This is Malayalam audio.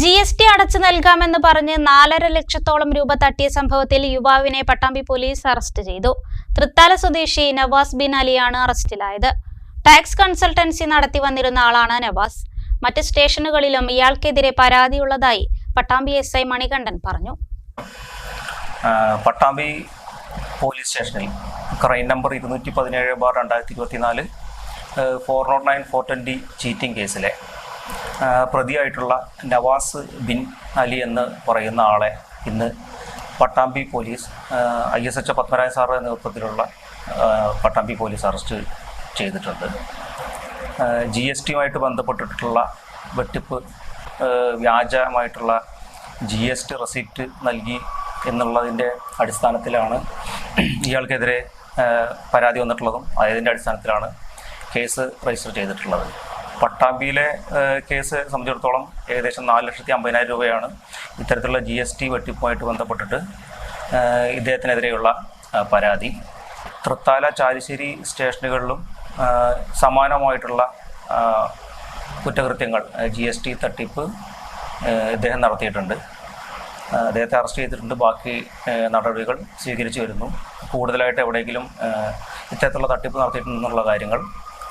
ജി എസ് ടി അടച്ചു നൽകാമെന്ന് പറഞ്ഞ് നാലര ലക്ഷത്തോളം രൂപ തട്ടിയ സംഭവത്തിൽ യുവാവിനെ പട്ടാമ്പി പോലീസ് അറസ്റ്റ് ചെയ്തു. തൃത്താല സ്വദേശി നവാസ് ബിൻ അലിയാണ് അറസ്റ്റിലായത്. ടാക്സ് കൺസൾട്ടൻസി നടത്തി വന്നിരുന്ന ആളാണ് നവാസ്. മറ്റ് സ്റ്റേഷനുകളിലും ഇയാൾക്കെതിരെ പരാതിയുള്ളതായി പട്ടാമ്പി എസ് ഐ മണികണ്ഠൻ പറഞ്ഞു. പട്ടാമ്പി പോലീസ് സ്റ്റേഷനിൽ ക്രൈം നമ്പർ ഇരുന്നൂറ്റി പതിനേഴ് ബാർ രണ്ടായിരത്തി ഇരുപത്തിനാല് four nought nine four twenty cheating കേസിലെ പ്രതിയായിട്ടുള്ള നവാസ് ബിൻ അലി എന്ന് പറയുന്ന ആളെ ഇന്ന് Pattambi police I S H Padmaraya സാറുടെ നേതൃത്വത്തിലുള്ള പട്ടാമ്പി പോലീസ് അറസ്റ്റ് ചെയ്തിട്ടുണ്ട്. ജി എസ് ടിയുമായിട്ട് ബന്ധപ്പെട്ടിട്ടുള്ള വെട്ടിപ്പ് വ്യാജമായിട്ടുള്ള ജി എസ് ടി റെസിപ്റ്റ് നൽകി എന്നുള്ളതിന്റെ അടിസ്ഥാനത്തിലാണ് ഇയാൾക്കെതിരെ പരാതി വന്നിട്ടുള്ളതും അതിന്റെ അടിസ്ഥാനത്തിലാണ് കേസ് രജിസ്റ്റർ ചെയ്തിട്ടുള്ളത്. പട്ടാമ്പിയിലെ കേസ് സംബന്ധിച്ചിടത്തോളം ഏകദേശം നാല് ലക്ഷത്തി അമ്പതിനായിരം രൂപയാണ് ഇത്തരത്തിലുള്ള ജി എസ് ടി വെട്ടിപ്പുമായിട്ട് ബന്ധപ്പെട്ടിട്ട് ഇദ്ദേഹത്തിനെതിരെയുള്ള പരാതി. തൃത്താല ചാലിശ്ശേരി സ്റ്റേഷനുകളിലും സമാനമായിട്ടുള്ള കുറ്റകൃത്യങ്ങൾ ജി എസ് ടി തട്ടിപ്പ് ഇദ്ദേഹം നടത്തിയിട്ടുണ്ട്. അദ്ദേഹത്തെ അറസ്റ്റ് ചെയ്തിട്ടുണ്ട്. ബാക്കി നടപടികൾ സ്വീകരിച്ചു വരുന്നു. കൂടുതലായിട്ട് എവിടെയെങ്കിലും ഇത്തരത്തിലുള്ള തട്ടിപ്പ് നടത്തിയിട്ടുണ്ടെന്നുള്ള കാര്യങ്ങൾ